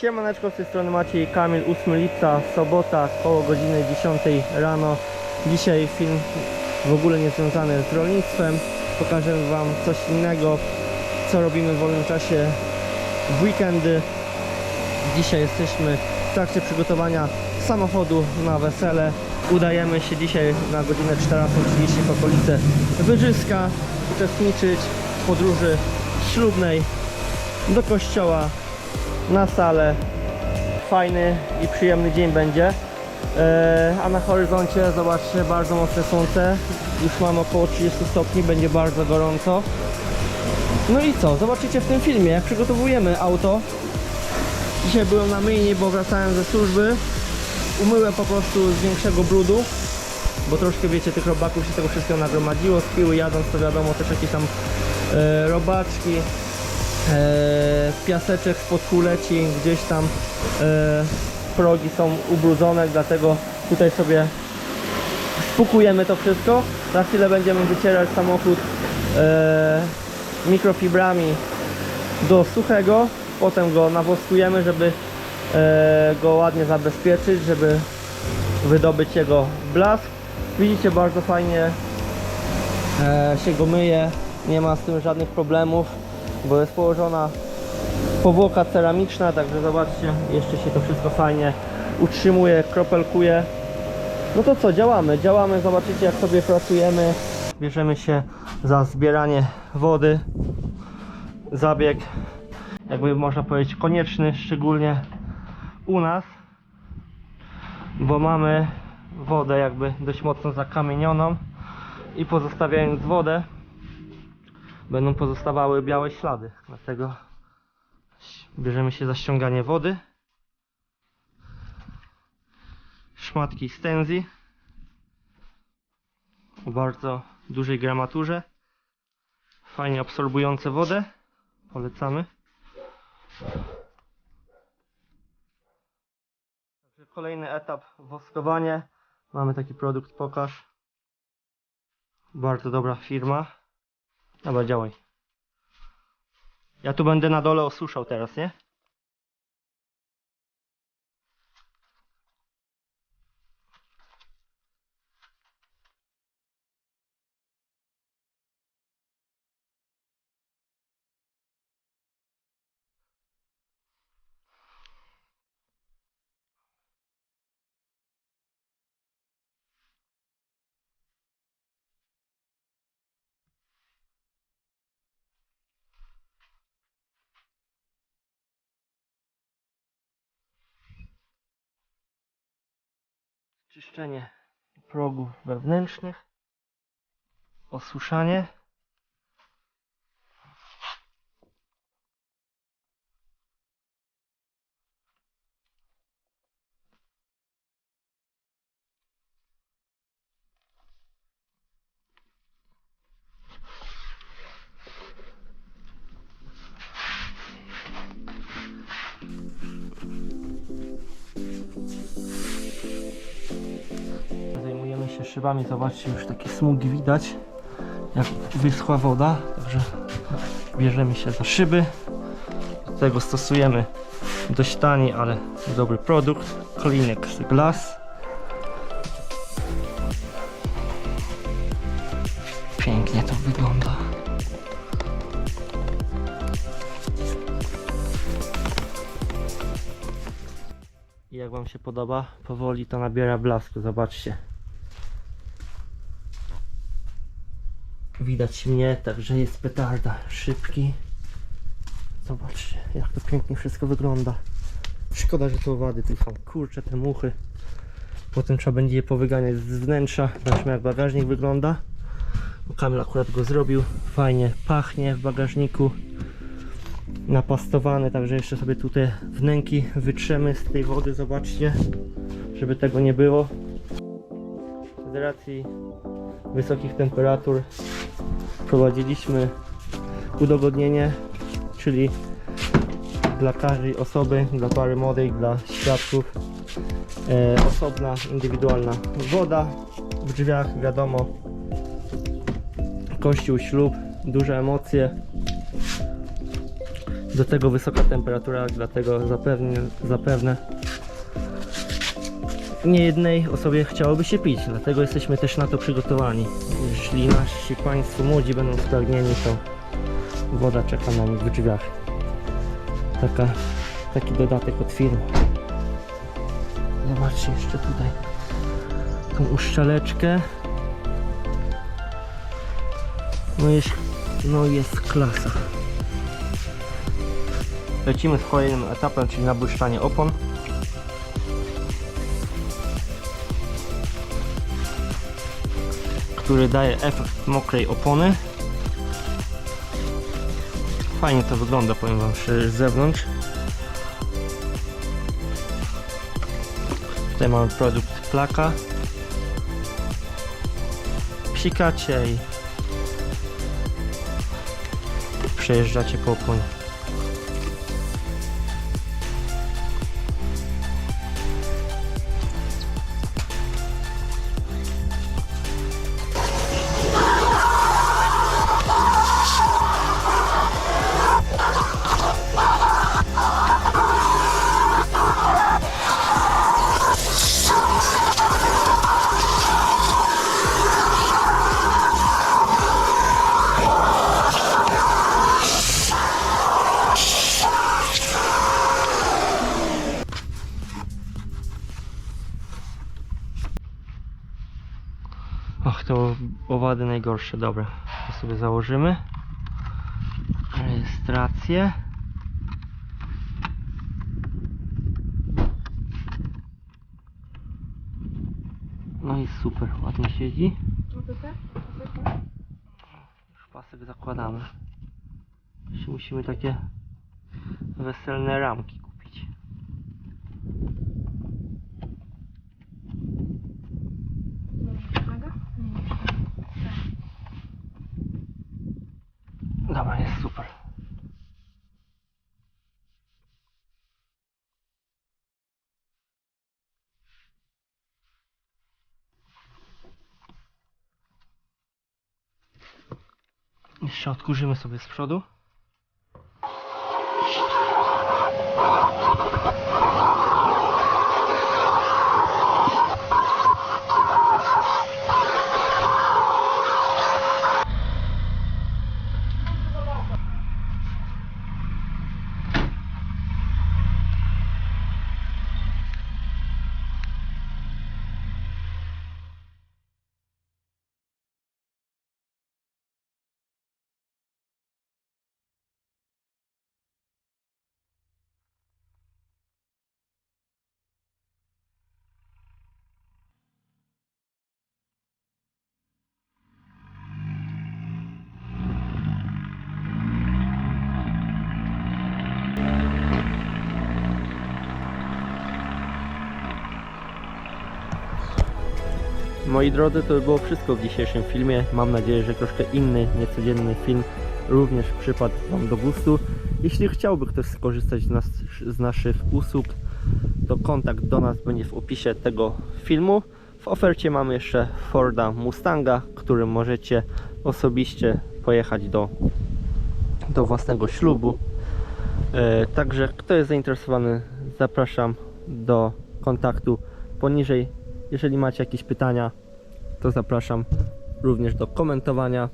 Siemaneczko, z tej strony Maciej Kamil, 8 lipca, sobota, koło godziny 10 rano. Dzisiaj film w ogóle nie związany z rolnictwem. Pokażę Wam coś innego, co robimy w wolnym czasie w weekendy. Dzisiaj jesteśmy w trakcie przygotowania samochodu na wesele. Udajemy się dzisiaj na godzinę 14.30 w okolice Wyżyska uczestniczyć w podróży ślubnej do kościoła na salę. Fajny i przyjemny dzień będzie. E, a na horyzoncie zobaczcie bardzo mocne słońce. Już mamy około 30 stopni, będzie bardzo gorąco. No i co? Zobaczycie w tym filmie, jak przygotowujemy auto. Dzisiaj byłem na myjni, bo wracałem ze służby. Umyłem po prostu z większego brudu, bo troszkę wiecie, tych robaków się tego wszystkiego nagromadziło. Z piły jadąc to wiadomo też jakieś tam e, robaczki, e, piaseczek spod kół leci, gdzieś tam e, progi są ubrudzone, dlatego tutaj sobie spukujemy to wszystko. Za chwilę będziemy wycierać samochód e, mikrofibrami do suchego, potem go nawoskujemy, żeby e, go ładnie zabezpieczyć, żeby wydobyć jego blask. Widzicie, bardzo fajnie e, się go myje, nie ma z tym żadnych problemów, bo jest położona powłoka ceramiczna, także zobaczcie, jeszcze się to wszystko fajnie utrzymuje, kropelkuje. No to co, działamy, działamy, zobaczycie jak sobie pracujemy. Bierzemy się za zbieranie wody. Zabieg, jakby można powiedzieć, konieczny, szczególnie u nas, bo mamy wodę jakby dość mocno zakamienioną i pozostawiając wodę będą pozostawały białe ślady. Dlatego bierzemy się za ściąganie wody. Szmatki stęzi o bardzo dużej gramaturze. Fajnie absorbujące wodę. Polecamy. Kolejny etap woskowanie. Mamy taki produkt pokaż. Bardzo dobra firma. Dobra, działaj. Ja tu będę na dole osuszał teraz, nie? Czyszczenie progów wewnętrznych. Osuszanie. Szybami, zobaczcie już takie smugi widać jak wyschła woda, także bierzemy się za szyby. Do tego stosujemy dość tani, ale dobry produkt Kleenex Glass. Pięknie to wygląda. Jak Wam się podoba, powoli to nabiera blasku, zobaczcie. Widać mnie, także jest petarda, szybki. Zobaczcie, jak to pięknie wszystko wygląda. Szkoda, że to owady tu są. Kurczę, te muchy. Potem trzeba będzie je powyganiać z wnętrza. Zobaczmy jak bagażnik wygląda. Kamil akurat go zrobił. Fajnie pachnie w bagażniku napastowany, także jeszcze sobie tutaj wnęki wytrzemy z tej wody, zobaczcie, żeby tego nie było. Z racji wysokich temperatur prowadziliśmy udogodnienie, czyli dla każdej osoby, dla pary młodej, dla świadków e, osobna, indywidualna woda w drzwiach, wiadomo. Kościół, ślub, duże emocje. Do tego wysoka temperatura, dlatego zapewne, zapewne nie jednej osobie chciałoby się pić, dlatego jesteśmy też na to przygotowani. Jeśli nasi Państwo młodzi będą spragnieni, to woda czeka na nich w drzwiach. Taka, taki dodatek od firmy. Zobaczcie jeszcze tutaj tą uszczeleczkę. No jest, no jest klasa. Lecimy z kolejnym etapem, czyli nabłyszczanie opon. Który daje efekt mokrej opony. Fajnie to wygląda, powiem Wam z zewnątrz. Tutaj mamy produkt plaka. Psikacie i przejeżdżacie po oponie. Owady najgorsze, dobra. To sobie założymy. Rejestrację. No i super, ładnie siedzi. Już pasek zakładamy. Musimy takie weselne ramki kupić. Dobra, jest super. Jeszcze odkurzymy sobie z przodu. Moi drodzy, to by było wszystko w dzisiejszym filmie. Mam nadzieję, że troszkę inny, niecodzienny film również przypadł Wam do gustu. Jeśli chciałby ktoś skorzystać z, nas, z naszych usług, to kontakt do nas będzie w opisie tego filmu. W ofercie mamy jeszcze Forda Mustanga, którym możecie osobiście pojechać do, do własnego ślubu. E, także kto jest zainteresowany, zapraszam do kontaktu poniżej. Jeżeli macie jakieś pytania, to zapraszam również do komentowania.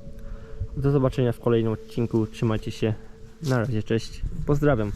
Do zobaczenia w kolejnym odcinku. Trzymajcie się. Na razie, cześć. Pozdrawiam.